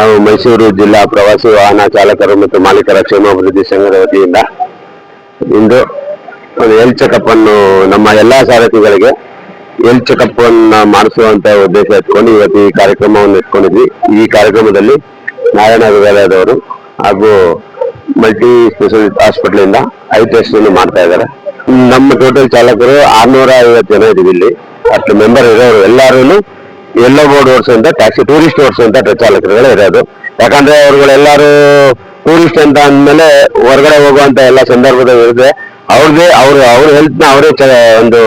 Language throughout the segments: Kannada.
ನಾವು ಮೈಸೂರು ಜಿಲ್ಲಾ ಪ್ರವಾಸಿ ವಾಹನ ಚಾಲಕರು ಮತ್ತು ಮಾಲೀಕರ ಕ್ಷೇಮಾಭಿವೃದ್ಧಿ ಸಂಘದ ವತಿಯಿಂದ ಇಂದು ಒಂದು ಎಲ್ ಚೆಕಪ್ ಅನ್ನು ನಮ್ಮ ಎಲ್ಲಾ ಸಾರಥಿಗಳಿಗೆ ಎಲ್ ಚೆಕಪ್ ಅನ್ನ ಮಾಡಿಸುವಂತ ಉದ್ದೇಶ ಇಟ್ಕೊಂಡು ಇವತ್ತು ಈ ಕಾರ್ಯಕ್ರಮವನ್ನು ಇಟ್ಕೊಂಡಿದ್ವಿ ಈ ಕಾರ್ಯಕ್ರಮದಲ್ಲಿ ನಾರಾಯಣ ವಿದ್ಯಾಲಯದವರು ಹಾಗೂ ಮಲ್ಟಿ ಸ್ಪೆಷಾಲಿಟಿ ಹಾಸ್ಪಿಟಲ್ ಇಂದ ಐ ಟೆಸ್ಟ್ ಅನ್ನು ಮಾಡ್ತಾ ಇದ್ದಾರೆ. ನಮ್ಮ ಟೋಟಲ್ ಚಾಲಕರು ಆರ್ನೂರ ಐವತ್ತು ಜನ ಇದೀವಿ ಇಲ್ಲಿ. ಅಷ್ಟು ಮೆಂಬರ್ ಇರೋರು ಎಲ್ಲಾರು ಎಲ್ಲೋ ಬೋರ್ಡ್ ಓಡಿಸುವಂತ ಟ್ಯಾಕ್ಸಿ ಟೂರಿಸ್ಟ್ ಓಡಿಸುವಂತ ಚಾಲಕರುಗಳೇ ಇರೋದು. ಯಾಕಂದ್ರೆ ಅವ್ರುಗಳೆಲ್ಲರೂ ಟೂರಿಸ್ಟ್ ಅಂತ ಅಂದ್ಮೇಲೆ ಹೊರಗಡೆ ಹೋಗುವಂತ ಎಲ್ಲ ಸಂದರ್ಭದಲ್ಲಿ ಇರುತ್ತೆ. ಅವ್ರಿಗೆ ಅವ್ರ ಅವ್ರ ಹೆಲ್ತ್ನ ಅವರೇ ಒಂದು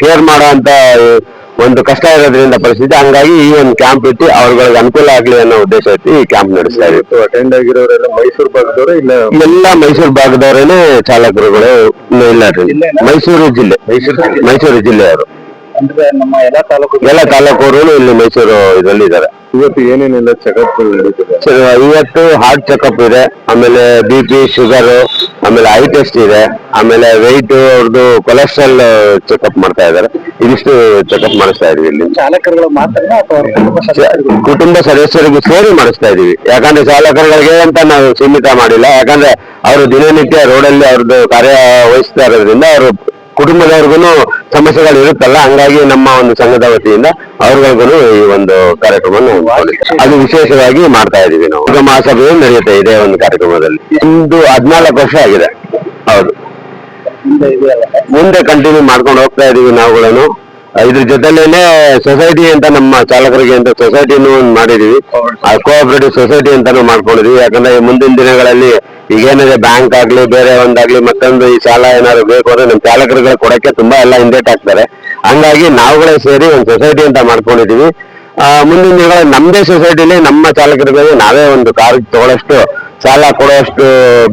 ಕೇರ್ ಮಾಡೋ ಅಂತ ಒಂದು ಕಷ್ಟ ಇರೋದ್ರಿಂದ ಪರಿಸ್ಥಿತಿ. ಹಂಗಾಗಿ ಈ ಒಂದು ಕ್ಯಾಂಪ್ ಇಟ್ಟು ಅವ್ರಗಳಿಗೆ ಅನುಕೂಲ ಆಗ್ಲಿ ಅನ್ನೋ ಉದ್ದೇಶ ಇಟ್ಟು ಈ ಕ್ಯಾಂಪ್ ನಡೆಸ್ತಾ ಇದೆ ಅಟೆಂಡ್ ಆಗಿರೋರೆಲ್ಲ ಮೈಸೂರು ಭಾಗದವರು ಇಲ್ಲ? ಎಲ್ಲ ಮೈಸೂರು ಭಾಗದವರೇನೆ ಚಾಲಕರುಗಳು ಇಲ್ಲ? ಮೈಸೂರು ಜಿಲ್ಲೆ. ಮೈಸೂರು ಜಿಲ್ಲೆಯವರು. ಅಂದ್ರೆ ನಮ್ಮ ಎಲ್ಲಾ ತಾಲೂಕು ಎಲ್ಲ ತಾಲೂಕವರು ಇಲ್ಲಿ ಮೈಸೂರು ಇದರಲ್ಲಿ ಇದ್ದಾರೆ ಇವತ್ತು ಏನೇನೆಲ್ಲ ಚೆಕಪ್ ನಡೀತಿದೆ? ಇವತ್ತು ಹಾರ್ಟ್ ಚೆಕಪ್ ಇದೆ ಆಮೇಲೆ ಬಿ ಪಿ ಶುಗರ್ ಆಮೇಲೆ ಐ ಟೆಸ್ಟ್ ಇದೆ ಆಮೇಲೆ ವೆಯ್ಟ್ ಅವ್ರದ್ದು ಕೊಲೆಸ್ಟ್ರಾಲ್ ಚೆಕಪ್ ಮಾಡ್ತಾ ಇದ್ದಾರೆ. ಇದಿಷ್ಟು ಚೆಕಪ್ ಮಾಡಿಸ್ತಾ ಇದೀವಿ ಇಲ್ಲಿ. ಚಾಲಕರುಗಳು ಮಾತ್ರ ಅಥವಾ ಅವ್ರ ಕುಟುಂಬ ಸದಸ್ಯರಿಗೂ ಕುಟುಂಬ ಸದಸ್ಯರಿಗೂ ಸೇರಿ ಮಾಡಿಸ್ತಾ ಇದೀವಿ. ಯಾಕಂದ್ರೆ ಚಾಲಕರುಗಳಿಗೆ ಅಂತ ನಾವು ಸೀಮಿತ ಮಾಡಿಲ್ಲ. ಯಾಕಂದ್ರೆ ಅವರು ದಿನನಿತ್ಯ ರೋಡಲ್ಲಿ ಅವ್ರದ್ದು ಕಾರ್ಯ ವಹಿಸ್ತಾ ಇರೋದ್ರಿಂದ ಅವರು ಕುಟುಂಬದವ್ರಿಗೂ ಸಮಸ್ಯೆಗಳು ಇರುತ್ತಲ್ಲ ಹಂಗಾಗಿ ನಮ್ಮ ಒಂದು ಸಂಘದ ವತಿಯಿಂದ ಅವ್ರಿಗೂ ಈ ಒಂದು ಕಾರ್ಯಕ್ರಮವನ್ನು. ಅದು ವಿಶೇಷವಾಗಿ ಮಾಡ್ತಾ ಇದೀವಿ ನಾವು. ಮಹಾಸಭೆಯು ನಡೆಯುತ್ತೆ ಇದೆ ಒಂದು ಕಾರ್ಯಕ್ರಮದಲ್ಲಿ. ಇಂದು ಹದಿನಾಲ್ಕು ವರ್ಷ ಆಗಿದೆ. ಹೌದು. ಮುಂದೆ ಕಂಟಿನ್ಯೂ ಮಾಡ್ಕೊಂಡು ಹೋಗ್ತಾ ಇದೀವಿ ನಾವುಗಳನ್ನು. ಇದ್ರ ಜೊತೆಲೇನೆ ಸೊಸೈಟಿ ಅಂತ ನಮ್ಮ ಚಾಲಕರಿಗೆ ಅಂತ ಸೊಸೈಟಿನೂ ಒಂದು ಮಾಡಿದೀವಿ ಕೋಆಪರೇಟಿವ್ ಸೊಸೈಟಿ ಅಂತಾನು ಮಾಡ್ಕೊಂಡಿದೀವಿ ಯಾಕಂದ್ರೆ ಮುಂದಿನ ದಿನಗಳಲ್ಲಿ ಈಗೇನಿದೆ ಬ್ಯಾಂಕ್ ಆಗ್ಲಿ, ಬೇರೆ ಒಂದಾಗ್ಲಿ ಮತ್ತೊಂದು ಈ ಸಾಲ ಏನಾದ್ರು ಬೇಕು ಅಂದ್ರೆ ನಮ್ಮ ಚಾಲಕರುಗಳು ಕೊಡಕ್ಕೆ ತುಂಬಾ ಎಲ್ಲ ಹಿಂದೇಟ್ ಆಗ್ತಾರೆ ಹಂಗಾಗಿ ನಾವುಗಳೇ ಸೇರಿ ಒಂದು ಸೊಸೈಟಿ ಅಂತ ಮಾಡ್ಕೊಂಡಿದೀವಿ. ಮುಂದಿನ ದಿನಗಳ ನಮ್ಮದೇ ಸೊಸೈಟಿಲಿ ನಮ್ಮ ಚಾಲಕರುಗಳಿಗೆ ನಾವೇ ಒಂದು ಕಾರ್ ತಗೊಳ್ಳೋಷ್ಟು ಸಾಲ ಕೊಡೋಷ್ಟು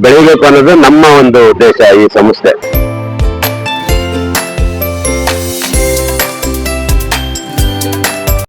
ಬೆಳಿಬೇಕು ಅನ್ನೋದು ನಮ್ಮ ಒಂದು ಉದ್ದೇಶ ಈ ಸಂಸ್ಥೆ.